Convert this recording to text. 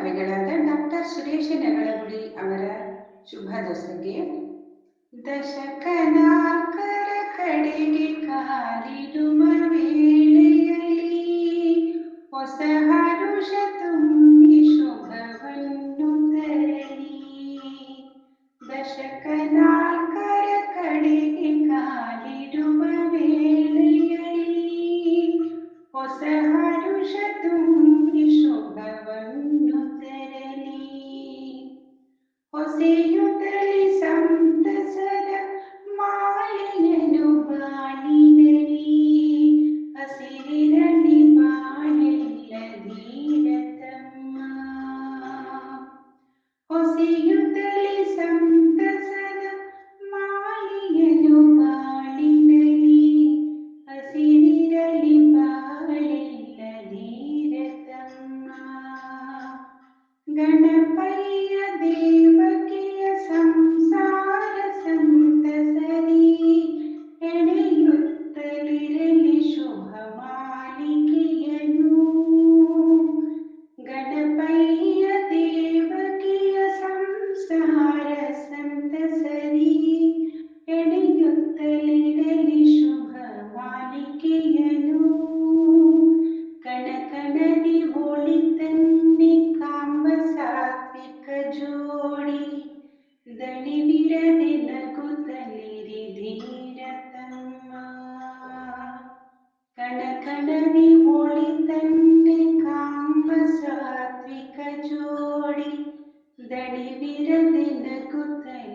ಕವಿಗಳಾದ doctor Suresh ನೆಗಳಗುಡಿ ಅವರ ಶುಭ ಶುಭದೊಸಗೆ ದಶಕನಾಲ್ಕರ ಕಡೆಗೆ ಕಾಲಿಡುವ ವೇಳೆಯಲ್ಲಿ ಹೊಸ Remember, dear. ധീരതമ്മ കണകണതി ഒളി തന്റെ കാമ സാത്വിക ജോടി ദടിവിരതിനകു തനി